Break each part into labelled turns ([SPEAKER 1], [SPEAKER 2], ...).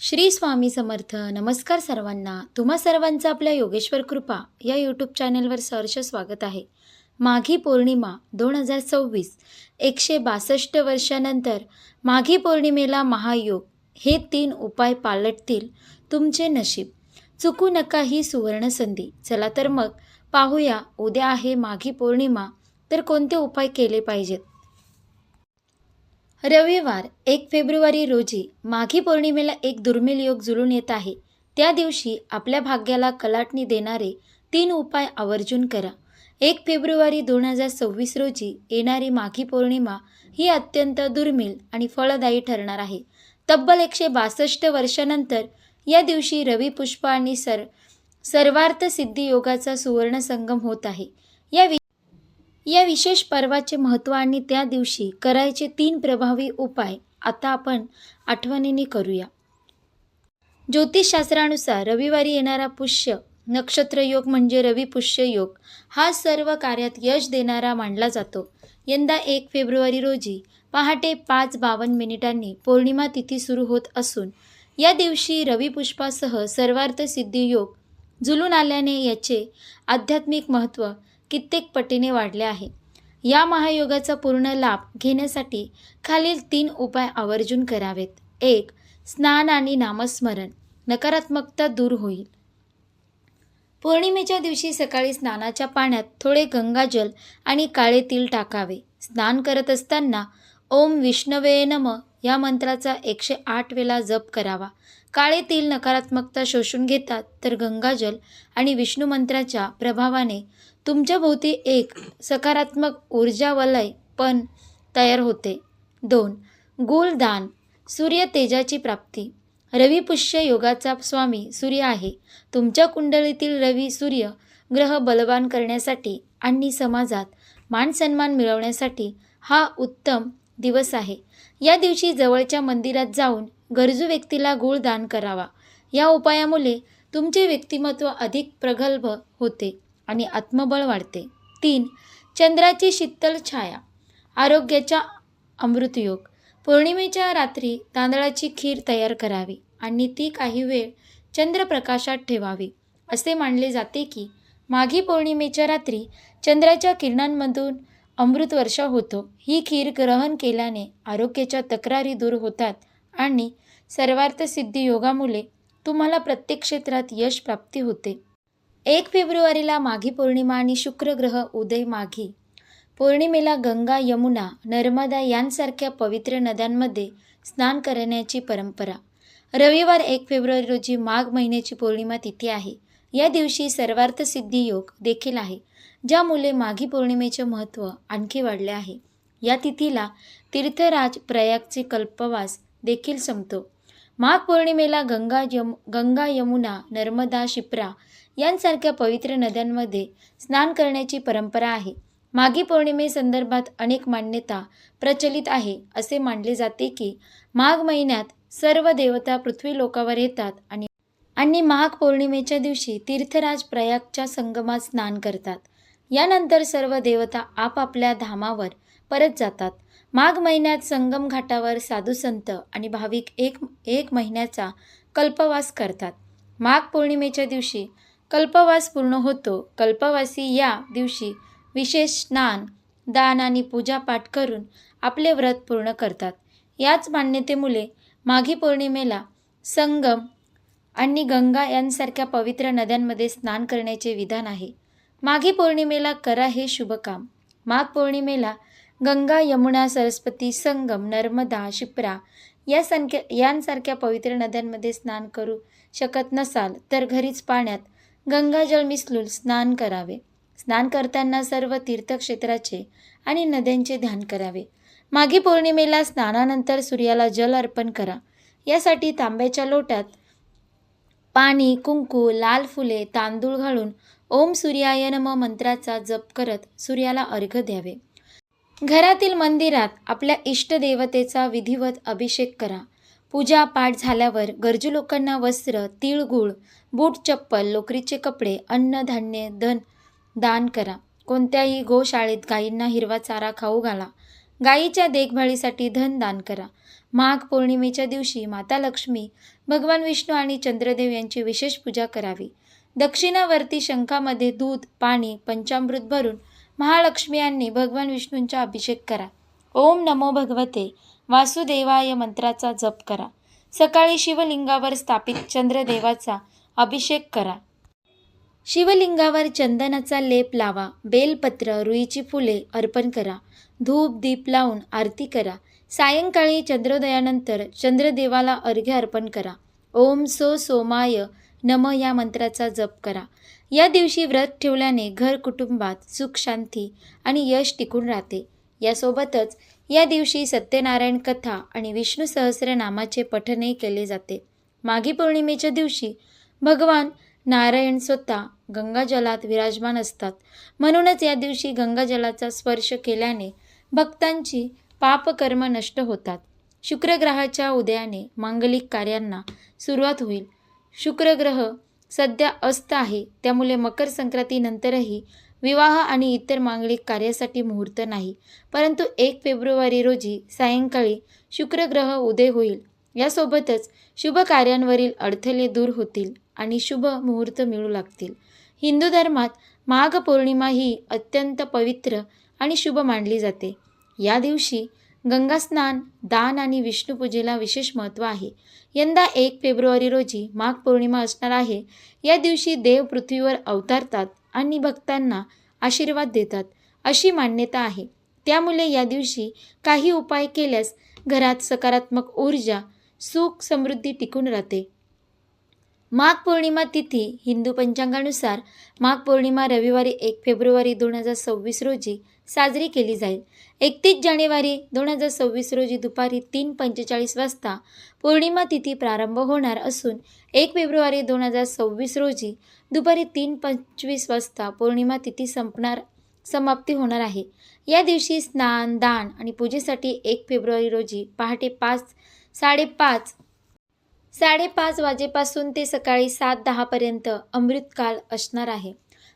[SPEAKER 1] श्री स्वामी समर्थ नमस्कार सर्वांना. तुम्हा सर्वांचं आपल्या योगेश्वर कृपा या यूट्यूब चॅनेलवर सहर्ष स्वागत आहे. माघी पौर्णिमा दोन हजार सव्वीस एकशे बासष्ट वर्षानंतर माघी पौर्णिमेला महायोग हे तीन उपाय पालटतील तुमचे नशीब. चुकू नका ही सुवर्ण संधी चला तर मग पाहूया उद्या आहे माघी पौर्णिमा तर कोणते उपाय केले पाहिजेत? रविवार एक फेब्रुवारी रोजी माघी पौर्णिमेला एक दुर्मिळ योग जुळून येत आहे. त्या दिवशी आपल्या भाग्याला कलाटणी देणारे तीन उपाय आवर्जून करा. एक फेब्रुवारी दोन हजार सव्वीस रोजी येणारी माघी पौर्णिमा ही अत्यंत दुर्मिळ आणि फळदायी ठरणार आहे. तब्बल एकशे बासष्ट वर्षानंतर या दिवशी रवी पुष्प आणि सर सर्वार्थ सिद्धी योगाचा सुवर्ण संगम होत आहे. या वि या विशेष पर्वाचे महत्त्व आणि त्या दिवशी करायचे तीन प्रभावी उपाय आता आपण आठवणीने करूया. ज्योतिषशास्त्रानुसार रविवारी येणारा पुष्य नक्षत्र योग म्हणजे रवी पुष्य योग हा सर्व कार्यात यश देणारा मानला जातो. यंदा एक फेब्रुवारी रोजी पहाटे पाच बावन्न मिनिटांनी पौर्णिमा तिथी सुरू होत असून या दिवशी रवी पुष्पासह सर्वार्थ सिद्धी योग झुलून आल्याने याचे आध्यात्मिक महत्त्व कित्येक पटीने वाढले आहे. या महायोगाचा पूर्ण लाभ घेण्यासाठी खालील तीन उपाय आवर्जून करावेत. एक स्नान आणि नामस्मरण. नकारात्मकता दूर होईल. पौर्णिमेच्या दिवशी सकाळी स्नानाच्या पाण्यात थोडे गंगाजल आणि काळे तिल टाकावे. स्नान करत असताना ओम विष्णवे नम या मंत्राचा एकशे आठ वेळा जप करावा. काळे तिल नकारात्मकता शोषून घेतात तर गंगाजल आणि विष्णू मंत्राच्या प्रभावाने तुमच्या भोवती एक सकारात्मक ऊर्जा वलय पण तयार होते. दोन गुलदान सूर्य तेजाची प्राप्ती. रवी पुष्य योगाचा स्वामी सूर्य आहे. तुमच्या कुंडलीतील रवी सूर्य ग्रह बलवान करण्यासाठी आणि समाजात मानसन्मान मिळवण्यासाठी हा उत्तम दिवस आहे. या दिवशी जवळच्या मंदिरात जाऊन गरजू व्यक्तीला गुळ दान करावा. या उपायामुळे तुमचे व्यक्तिमत्व अधिक प्रगल्भ होते. आणि आत्मबळ वाढते. तीन चंद्राची शीतल छाया आरोग्याचा अमृतयोग. पौर्णिमेच्या रात्री तांदळाची खीर तयार करावी आणि ती काही वेळ चंद्रप्रकाशात ठेवावी. असे मानले जाते की माघी पौर्णिमेच्या रात्री चंद्राच्या किरणांमधून अमृत वर्षा होतो. ही खीर ग्रहण केल्याने आरोग्याच्या तक्रारी दूर होतात आणि सर्वार्थ सिद्धी योगामुळे तुम्हाला प्रत्येक क्षेत्रात यश प्राप्ती होते. एक फेब्रुवारीला माघी पौर्णिमा आणि शुक्रग्रह उदय माघी. पौर्णिमेला गंगा यमुना नर्मदा यांसारख्या पवित्र नद्यांमध्ये स्नान करण्याची परंपरा. रविवार एक फेब्रुवारी रोजी माघ महिन्याची पौर्णिमा तिथी आहे. या दिवशी सर्वार्थ सिद्धी योग देखील आहे ज्यामुळे माघी पौर्णिमेचे महत्त्व आणखी वाढले आहे. या तिथीला तीर्थराज प्रयागचे कल्पवास देखील संपतो. माघ पौर्णिमेला गंगा यम गंगा यमुना नर्मदा शिप्रा यांसारख्या पवित्र नद्यांमध्ये स्नान करण्याची परंपरा आहे. माघी पौर्णिमेसंदर्भात अनेक मान्यता प्रचलित आहे असे मानले जाते की माघ महिन्यात सर्व देवता पृथ्वी लोकावर येतात आणि आणि माघ पौर्णिमेच्या दिवशी तीर्थराज प्रयागच्या संगमात स्नान करतात. यानंतर सर्व देवता आपापल्या धामावर परत जातात. माघ महिन्यात संगम घाटावर साधू संत आणि भाविक एक एक महिन्याचा कल्पवास करतात. माघ पौर्णिमेच्या दिवशी कल्पवास पूर्ण होतो. कल्पवासी या दिवशी विशेष स्नान दान आणि पूजापाठ करून आपले व्रत पूर्ण करतात. याच मान्यतेमुळे माघी पौर्णिमेला संगम आणि गंगा यांसारख्या पवित्र नद्यांमध्ये स्नान करण्याचे विधान आहे. माघी पौर्णिमेला करा हे शुभकाम. माघ पौर्णिमेला गंगा यमुना सरस्वती संगम नर्मदा शिप्रा या संख्या यांसारख्या पवित्र नद्यांमध्ये स्नान करू शकत नसाल तर घरीच पाण्यात गंगाजल मिसळून स्नान करावे. स्नान करताना सर्व तीर्थक्षेत्राचे आणि नद्यांचे ध्यान करावे. माघी पौर्णिमेला स्नानानंतर सूर्याला जल अर्पण करा. यासाठी तांब्याच्या लोट्यात पाणी कुंकू लाल फुले तांदूळ घालून ओम सूर्याय नम मंत्राचा जप करत सूर्याला अर्घ्य द्यावे. घरातील मंदिरात आपल्या इष्टदेवतेचा विधिवत अभिषेक करा. पूजा पाठ झाल्यावर गरजू लोकांना वस्त्र तिळगुळ बूट चप्पल लोकरीचे कपडे अन्नधान्य धन दान करा. कोणत्याही गोशाळेत गायींना हिरवा चारा खाऊ घाला. गायीच्या देखभाळीसाठी धन दान करा. माघ पौर्णिमेच्या दिवशी माता लक्ष्मी भगवान विष्णू आणि चंद्रदेव यांची विशेष पूजा करावी. दक्षिणावर्ती शंखामध्ये दूध पाणी पंचामृत भरून महालक्ष्मी यांनी भगवान विष्णूंचा अभिषेक करा. ओम नमो भगवते. वासुदेवाय मंत्राचा जप करा. सकाळी शिवलिंगावर स्थापित चंद्रदेवाचा अभिषेक करा. शिवलिंगावर चंदनाचा लेप लावा. बेलपत्र रुईची फुले अर्पण करा. धूप दीप लावून आरती करा. सायंकाळी चंद्रोदयानंतर चंद्रदेवाला अर्घ्य अर्पण करा. ओम सो सोमाय नम या मंत्राचा जप करा. या दिवशी व्रत ठेवल्याने घर कुटुंबात सुख शांती आणि यश टिकून राहते. यासोबतच या दिवशी सत्यनारायण कथा आणि विष्णू सहस्रनामाचे पठनही केले जाते. माघी पौर्णिमेच्या दिवशी भगवान नारायण स्वतः गंगाजलात विराजमान असतात. म्हणूनच या दिवशी गंगाजलाचा स्पर्श केल्याने भक्तांची पापकर्म नष्ट होतात. शुक्रग्रहाच्या उदयाने मांगलिक कार्यांना सुरुवात होईल. शुक्रग्रह सध्या अस्त आहे. त्यामुळे मकर संक्रांतीनंतरही विवाह आणि इतर मांगलिक कार्यासाठी मुहूर्त नाही. परंतु एक फेब्रुवारी रोजी सायंकाळी शुक्रग्रह उदय होईल. यासोबतच शुभ कार्यांवरील अडथळे दूर होतील आणि शुभ मुहूर्त मिळू लागतील. हिंदू धर्मात माघ पौर्णिमा ही अत्यंत पवित्र आणि शुभ मानली जाते. या दिवशी गंगास्नान दान आणि विष्णुपूजेला विशेष महत्त्व आहे. यंदा एक फेब्रुवारी रोजी माघ पौर्णिमा असणार आहे. या दिवशी देव पृथ्वीवर अवतारतात आणि भक्तांना आशीर्वाद देतात अशी मान्यता आहे. त्यामुळे या दिवशी काही उपाय केल्यास घरात सकारात्मक ऊर्जा सुख समृद्धी टिकून राहते. माघ पौर्णिमा तिथी हिंदू पंचांगानुसार माघ पौर्णिमा रविवारी एक फेब्रुवारी दोन हजार सव्वीस रोजी साजरी केली जाईल. एकतीस जानेवारी दोन हजार सव्वीस रोजी दुपारी तीन पंचेचाळीस वाजता पौर्णिमा तिथी प्रारंभ होणार असून एक फेब्रुवारी दोन हजार सव्वीस रोजी दुपारी तीन पंचवीस वाजता पौर्णिमा तिथी संपणार समाप्ती होणार आहे. या दिवशी स्नान दान आणि पूजेसाठी एक फेब्रुवारी रोजी पहाटे पाच साडेपाच साडेपाच वाजेपासून ते सकाळी सात दहापर्यंत अमृतकाल असणार आहे.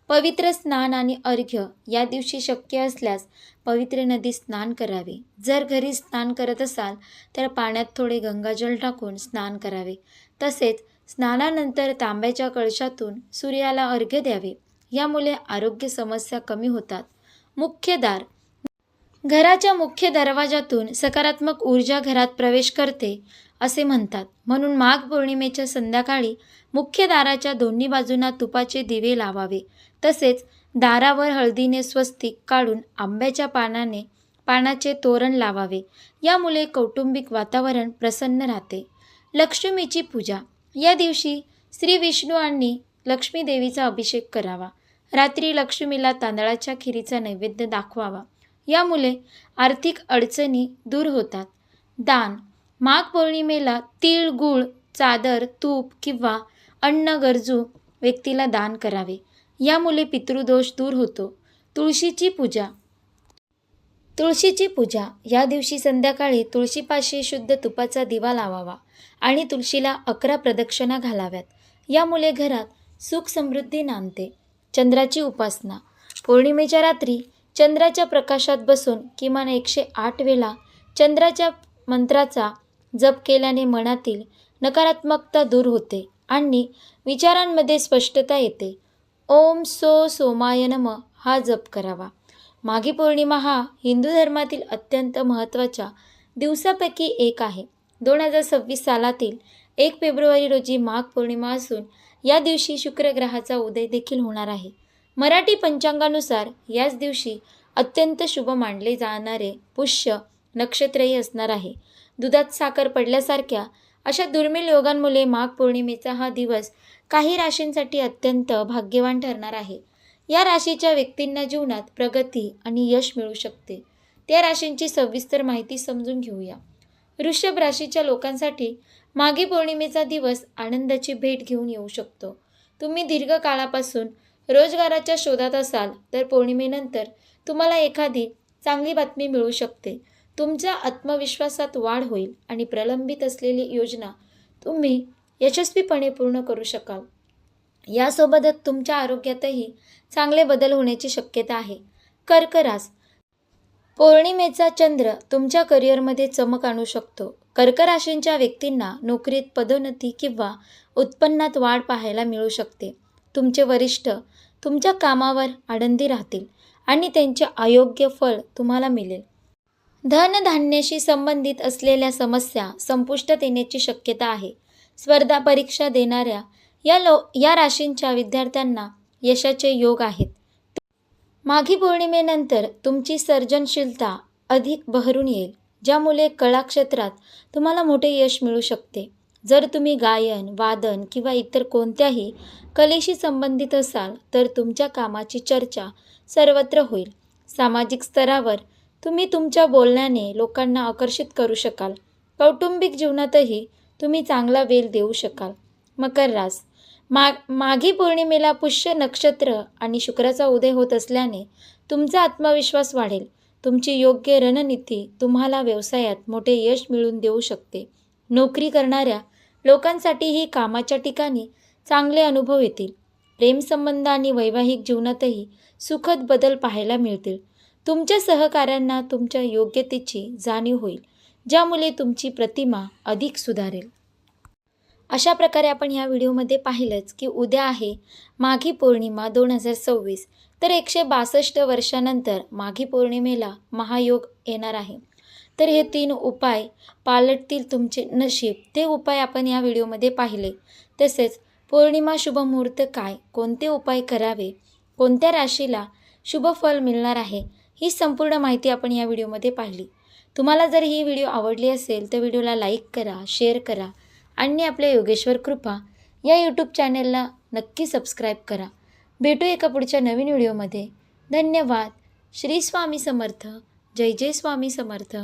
[SPEAKER 1] पवित्र स्नान आणि अर्घ्य या दिवशी शक्य असल्यास पवित्र नदी स्नान करावे. जर घरी स्नान करत असाल तर पाण्यात थोडे गंगाजल टाकून स्नान करावे. तसेच स्नानानंतर तांब्याच्या कळशातून सूर्याला अर्घ्य द्यावे. यामुळे आरोग्य समस्या कमी होतात. मुख्य दार. घराच्या मुख्य दरवाजातून सकारात्मक ऊर्जा घरात प्रवेश करते. असे म्हणतात. म्हणून माघ पौर्णिमेच्या संध्याकाळी मुख्य दाराच्या दोन्ही बाजूंना तुपाचे दिवे लावावे. तसेच दारावर हळदीने स्वस्तिक काढून आंब्याच्या पानाने पानाचे तोरण लावावे. यामुळे कौटुंबिक वातावरण प्रसन्न राहते. लक्ष्मीची पूजा. या दिवशी श्री विष्णू आणि लक्ष्मी देवीचा अभिषेक करावा. रात्री लक्ष्मीला तांदळाच्या खिरीचा नैवेद्य दाखवावा. यामुळे आर्थिक अडचणी दूर होतात. दान. माघ पौर्णिमेला तीळ गूळ चादर तूप किंवा अन्न गरजू व्यक्तीला दान करावे. यामुळे पितृदोष दूर होतो. तुळशीची पूजा. तुळशीची पूजा. या दिवशी संध्याकाळी तुळशीपाशी शुद्ध तुपाचा दिवा लावावा आणि तुळशीला अकरा प्रदक्षिणा घालाव्यात. यामुळे घरात सुख समृद्धी नांदते. चंद्राची उपासना. पौर्णिमेच्या रात्री चंद्राच्या प्रकाशात बसून किमान एकशे आठ वेळा चंद्राच्या मंत्राचा जप केल्याने मनातील नकारात्मकता दूर होते आणि विचारांमध्ये स्पष्टता येते. ओम सो सोमाय नम हा जप करावा. माघी पौर्णिमा हा हिंदू धर्मातील अत्यंत महत्त्वाच्या दिवसापैकी एक आहे. दोन हजार सव्वीस सालातील एक फेब्रुवारी रोजी माघ पौर्णिमा असून या दिवशी शुक्रग्रहाचा उदय देखील होणार आहे. मराठी पंचांगानुसार याच दिवशी अत्यंत शुभ मानले जाणारे पुष्य नक्षत्रही असणार आहे. दुधात साखर पडल्यासारख्या अशा दुर्मिळ योगांमुळे माघ पौर्णिमेचा हा दिवस काही राशींसाठी अत्यंत भाग्यवान ठरणार आहे. या राशीच्या व्यक्तींना जीवनात प्रगती आणि यश मिळू शकते. त्या राशींची सविस्तर माहिती समजून घेऊया. वृषभ राशीच्या लोकांसाठी माघी पौर्णिमेचा दिवस आनंदाची भेट घेऊन येऊ शकतो. तुम्ही दीर्घकाळापासून रोजगाराच्या शोधात असाल तर पौर्णिमेनंतर तुम्हाला एखादी चांगली बातमी मिळू शकते. तुमच्या आत्मविश्वासात वाढ होईल आणि प्रलंबित असलेली योजना तुम्ही यशस्वीपणे पूर्ण करू शकाल. यासोबतच तुमच्या आरोग्यातही चांगले बदल होण्याची शक्यता आहे. कर्करास. पौर्णिमेचा चंद्र तुमच्या करिअरमध्ये चमक आणू शकतो. कर्कराशींच्या व्यक्तींना नोकरीत पदोन्नती किंवा उत्पन्नात वाढ पाहायला मिळू शकते. तुमचे वरिष्ठ तुमच्या कामावर आनंदी राहतील आणि त्यांचे अयोग्य फळ तुम्हाला मिळेल. धनधान्याशी संबंधित असलेल्या समस्या संपुष्टात येण्याची शक्यता आहे. स्पर्धा परीक्षा देणाऱ्या या लो या राशींच्या विद्यार्थ्यांना यशाचे योग आहेत. माघी पौर्णिमेनंतर तुमची सर्जनशीलता अधिक बहरून येईल ज्यामुळे कला क्षेत्रात तुम्हाला मोठे यश मिळू शकते. जर तुम्ही गायन वादन किंवा इतर कोणत्याही कलेशी संबंधित असाल तर तुमच्या कामाची चर्चा सर्वत्र होईल. सामाजिक स्तरावर तुम्ही तुमच्या बोलण्याने लोकांना आकर्षित करू शकाल. कौटुंबिक जीवनातही तुम्ही चांगला वेल देऊ शकाल. मकर रास. मा माघी पौर्णिमेला पुष्य नक्षत्र आणि शुक्राचा उदय होत असल्याने तुमचा आत्मविश्वास वाढेल. तुमची योग्य रणनीती तुम्हाला व्यवसायात मोठे यश मिळवून देऊ शकते. नोकरी करणाऱ्या लोकांसाठीही कामाच्या ठिकाणी चांगले अनुभव येतील. प्रेमसंबंध आणि वैवाहिक जीवनातही सुखद बदल पाहायला मिळतील. तुमच्या सहकाऱ्यांना तुमच्या योग्यतेची जाणीव होईल ज्यामुळे तुमची प्रतिमा अधिक सुधारेल. अशा प्रकारे आपण या व्हिडिओमध्ये पाहिलंच की उद्या आहे माघी पौर्णिमा दोन हजार सव्वीस. तर एकशे बासष्ट वर्षानंतर माघी पौर्णिमेला महायोग येणार आहे. तर हे तीन उपाय पालटतील तुमचे नशीब. ते उपाय आपण या व्हिडिओमध्ये पाहिले. तसेच पौर्णिमा शुभ मुहूर्त काय? कोणते उपाय करावे? कोणत्या राशीला शुभ फल मिळणार आहे? ही संपूर्ण माहिती आपण या व्हिडिओमध्ये पाहिली. तुम्हाला जर ही व्हिडिओ आवडली असेल तर व्हिडिओला लाईक करा शेअर करा आणि आपल्या योगेश्वर कृपा या यूट्यूब चॅनेलला नक्की सबस्क्राईब करा. भेटू एका पुढच्या नवीन व्हिडिओमध्ये. धन्यवाद. श्री स्वामी समर्थ. जय जय स्वामी समर्थ.